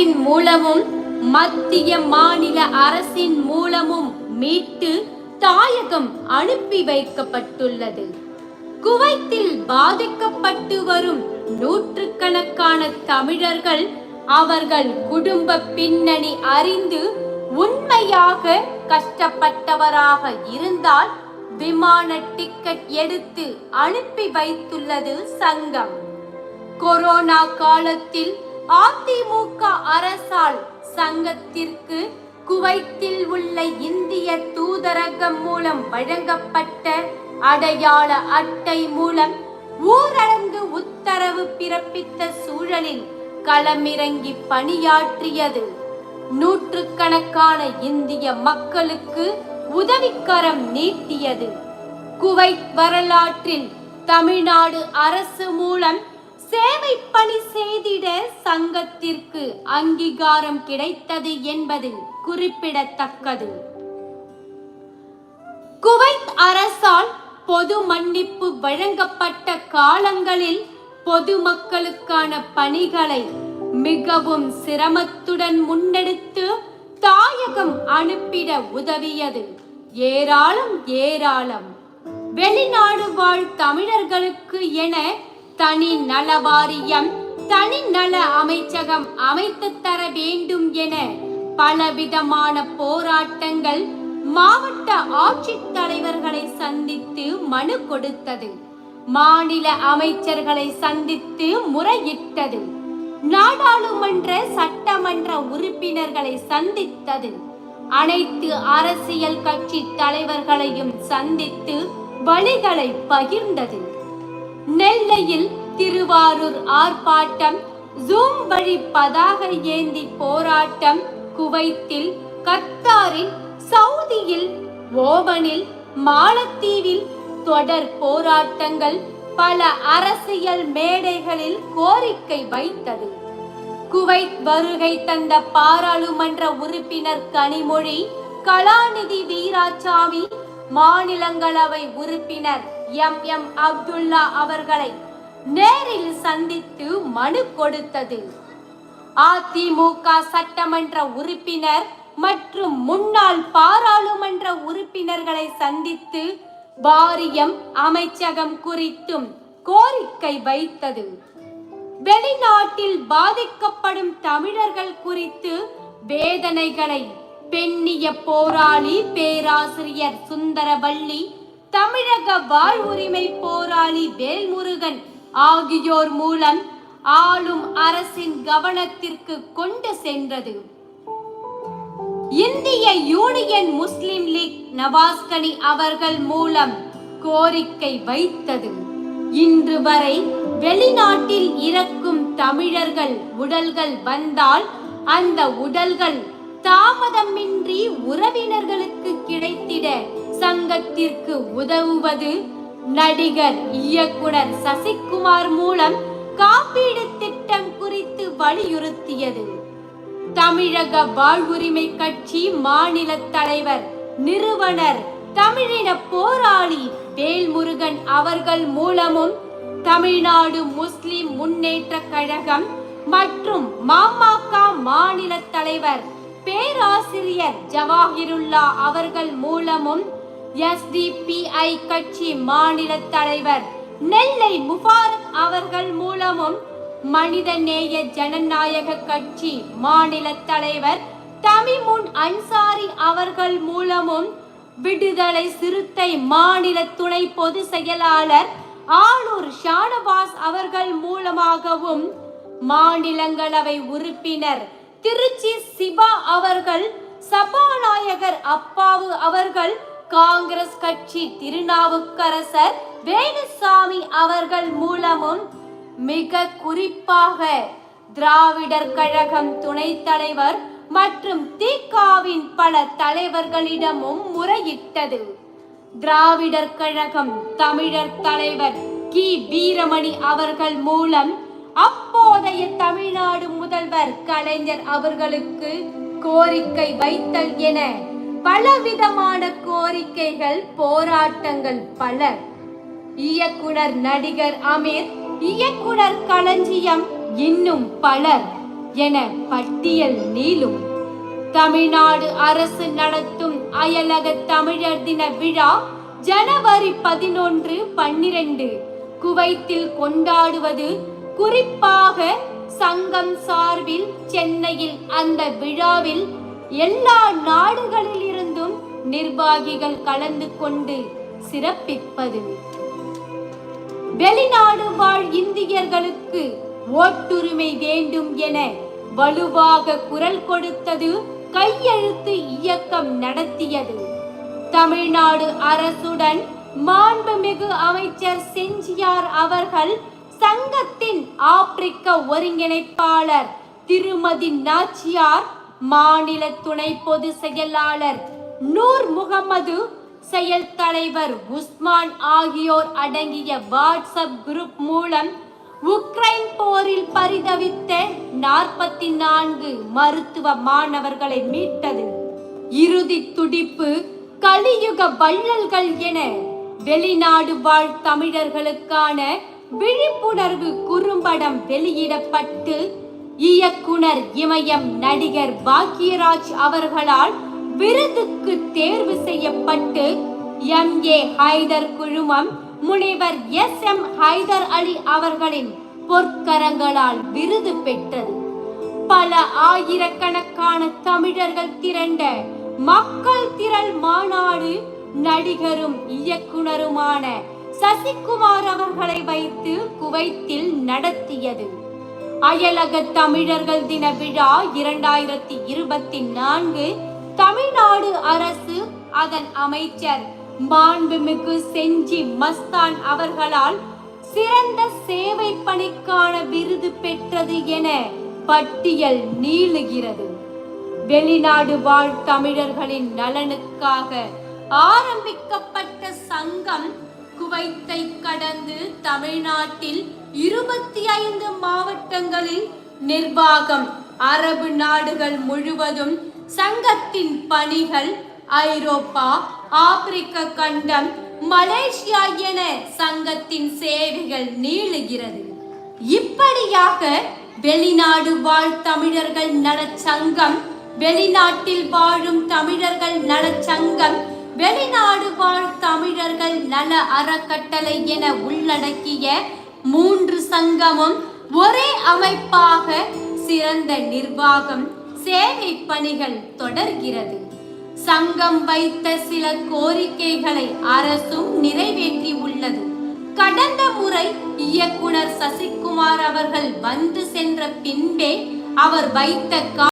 அரசின் மூலமும் மத்திய மாநில அரசின் மூலமும் மீட்டு தாயகம் அனுப்பி வைக்கப்பட்டுள்ளது. குவைத்தில் பாதிக்கப்பட்டு வரும் நூற்றுக்கணக்கான தமிழர்கள் அவர்கள் குடும்ப பின்னணி அறிந்து உண்மையாக கஷ்டப்பட்டவராக இருந்தால் விமான டிக்கெட் எடுத்து அனுப்பி வைத்துள்ளது சங்கம். கொரோனா காலத்தில் அதிமுக அரசால் சங்கத்திற்கு குவைத்தில் உள்ள இந்திய தூதரகம் மூலம் வழங்கப்பட்ட அடையாள அட்டை மூலம் ஊரடங்கு உத்தரவு பிறப்பித்த சூழலில் களமிறங்கி பணியாற்றியது. நூற்றுக்கணக்கான இந்திய மக்களுக்கு உதவிக்கரம் நீட்டியது. குவைத் வரலாற்றில் தமிழ்நாடு அரசு மூலம் சேவை பணி செய்திட சங்கத்திற்கு அங்கீகாரம் கிடைத்தது என்பது குறிப்பிடத்தக்கது. குவைத் அரசால் பொது மன்னிப்பு வழங்கப்பட்ட காலங்களில் பொதுமக்களுக்கான பணிகளை மிகவும் சிரமத்துடன் முன்னெடுத்து தாயகம் அனுப்பிட உதவியது. ஏராளம் ஏராளம். வெளிநாடு வாழ் தமிழர்களுக்கு என தனி நல வாரியம் தனி நல அமைச்சகம் அமைத்து தர வேண்டும் என பலவிதமான போராட்டங்கள் மாவட்ட ஆட்சித்தலைவர்களை சந்தித்து மனு கொடுத்தது. மாநில அமைச்சர்களை சந்தித்து முறையிட்டது. நாடாளுமன்ற சட்டமன்ற உறுப்பினர்களை சந்தித்தது. அனைத்து அரசியல் கட்சி தலைவர்களையும் சந்தித்து வழிகளை பகிர்ந்தது. நெல்லையில் திருவாரூர் ஆர்ப்பாட்டம் ஜூம் வழி பதாகை ஏந்தி போராட்டம் குவைத்தில் கத்தாரில் சவுதியில் ஓமனில் மாலத்தீவில் தொடர் போராட்டங்கள் பல அரசியல் மேடைகளில் கோரிக்கை வைத்தது. குவைத் வருகை தந்த பாராளுமன்ற உறுப்பினர் கனிமொழி கலாநிதி வீராசாமி மாநிலங்களவை உறுப்பினர் எம் எம் அப்துல்லா அவர்களை நேரில் சந்தித்து மனு கொடுத்தது. அதிமுக சட்டமன்ற உறுப்பினர் மற்றும் முன்னாள் பாராளுமன்ற உறுப்பினர்களை சந்தித்து வாரியம் அமைச்சகம் குறித்தும் கோரிக்கை வைத்தது. வெளிநாட்டில் பாதிக்கப்படும் தமிழர்கள் குறித்து வேதனைகளை பெண்ணிய போராளி பேராசிரியர் சுந்தரவள்ளி தமிழக வாழ்வுரிமை போராளி வேல்முருகன் ஆகியோர் மூலம் ஆளும் அரசின் கவனத்திற்கு கொண்டு சென்றது. இந்திய யூனியன் முஸ்லிம் லீக் நவாஸ்கனி அவர்கள் மூலம் கோரிக்கை வைத்தது. இன்று வரை வெளிநாட்டில் இறக்கும் தமிழர்கள் உடல்கள் வந்தால் அந்த உடல்கள் தாமதமின்றி உறவினர்களுக்கு கிடைத்திட சங்கத்திற்கு உதவுவது நடிகர் இயக்குனர் சசிகுமார் மூலம் காப்பீடு திட்டம் குறித்து வலியுறுத்தியது. தமிழக வாழ்வுரிமை கட்சி மாநில தலைவர் நிறுவனர் தமிழின போராளி வேல்முருகன் அவர்கள் மூலமும் தமிழ்நாடு முஸ்லிம் முன்னேற்ற கழகம் மற்றும் மாமாக மாநில தலைவர் பேராசிரியர் ஜவாஹிருல்லா அவர்கள் மூலமும் எஸ்டிபிஐ கட்சி மாநில தலைவர் நெல்லை முபாரக் அவர்கள் மூலமும் மனிதநேய ஜனநாயக கட்சி மாநில தலைவர் தமிமுன் அன்சாரி அவர்கள் மூலமும் விடுதலை சிறுத்தை மாநில துணை பொது செயலாளர் ஆளூர் ஷானவாஸ் அவர்கள் மூலமாகவும் மாநிலங்களவை உறுப்பினர் திருச்சி சிவா அவர்கள் சபாநாயகர் அப்பாவு அவர்கள் காங்கிரஸ் கட்சி திருநாவுக்கரசர் வேணுசாமி அவர்கள் மூலமும் மிக குறிப்பாக திராவிடர் கழகம் துணைத் தலைவர் மற்றும் திகாவின் பல தலைவர்களிடமும் முறையிட்டது. திராவிடர் கழகம் தமிழர் தலைவர் கி. வீரமணி அவர்கள் மூலம் அப்போதைய தமிழ்நாடு முதல்வர் கலைஞர் அவர்களுக்கு கோரிக்கை வைத்தல் என பலவிதமான கோரிக்கைகள் போராட்டங்கள் பல. இயக்குனர் நடிகர் அமீர் இயக்குனர் களஞ்சியம் இன்னும் பலர் என பட்டியல் நீளும். தமிழ்நாடு அரசு நடத்தும் அயலக தமிழர் தின விழா ஜனவரி பதினொன்று பன்னிரண்டு. குவைத்தில் கொண்டாடுவது குறிப்பாக சங்கம் சார்பில் சென்னையில் அந்த விழாவில் எல்லா நாடுகளில் இருந்தும் நிர்வாகிகள் கலந்து கொண்டு சிறப்பிப்பது. வெளிநாடு வாழ் இந்தியர்களுக்கு ஓட்டுரிமை வேண்டும் என வலுவாக குரல் கொடுத்தது கையெழுத்து இயக்கம் நடத்தியது. தமிழ்நாடு அரசுடன் மாண்புமிகு அமைச்சர் செஞ்சியார் அவர்கள் சங்கத்தின் ஆப்பிரிக்க ஒருங்கிணைப்பாளர் திருமதி நாச்சியார் மாநில துணை பொது செயலாளர் நூர் முகமது செயல் தலைவர் உஸ்மான் ஆகியோர் அடங்கிய வாட்ஸ்அப் குரூப் மூலம் உக்ரைன் போரில் பரிதவித்த நாற்பத்தி நான்கு மருத்துவ மாணவர்களை மீட்டது. இறுதி துடிப்பு கலியுக வள்ளல்கள் என வெளிநாடு வாழ் தமிழர்களுக்கான விழிப்புணர்வு குறும்படம் வெளியிடப்பட்டு இயக்குனர் இமயம் நடிகர் பாக்யராஜ் அவர்களால் விருதுக்கு தேர்வு செய்யப்பட்டு எம். ஏ. ஹைதர் குழுமம் முனைவர் எஸ். எம். ஹைதர் அலி அவர்களின் பொற்கரங்களால் விருது பெற்றது. பல ஆயிரக்கணக்கான தமிழர்கள் திரண்ட மக்கள் திரள் மாநாடு நடிகரும் இயக்குனருமான சசிகுமார் அவர்களை வைத்து குவைத்தில் நடத்தியது. அயலக தமிழர்கள் தின விழா இரண்டாயிரத்தி இருபத்தி நான்கு. தமிழ்நாடு அரசு அதன் அமைச்சர் மாண்புமிகு செஞ்சி மஸ்தான் அவர்களால் சிறந்த சேவை பணிக்கான விருது பெற்றது என பட்டியல் நீளுகிறது. வெளிநாடு வாழ் தமிழர்களின் நலனுக்காக ஆரம்பிக்கப்பட்ட சங்கம் குவைத்தை கடந்து தமிழ்நாட்டில் இருபத்தி ஐந்து மாவட்டங்களில் நிர்வாகம். அரபு நாடுகள் முழுவதும் சங்கத்தின் பணிகள் ஐரோப்பா ஆப்பிரிக்க கண்டம் மலேசியா என சங்கத்தின் சேவைகள் நீளுகிறது. இப்படியாக வெளிநாடு வாழ் தமிழர்கள் நலச்சங்கம் வெளிநாட்டில் வாழும் தமிழர்கள் நலச்சங்கம் வெளிநாடு வாழ் தமிழர்கள் நல அறக்கட்டளை என உள்ளடக்கிய மூன்று சங்கமும் ஒரே அமைப்பாக சிறந்த நிர்வாகம் சேவை பணிகள் தொடர்கிறது. சங்கம் வைத்த சில கோரிக்கைகளை அரசும் நிறைவேற்றி உள்ளது. கடந்த முறை இயக்குனர் சசிகுமார் அவர்கள் வந்து சென்ற பின்பே அவர் வைத்த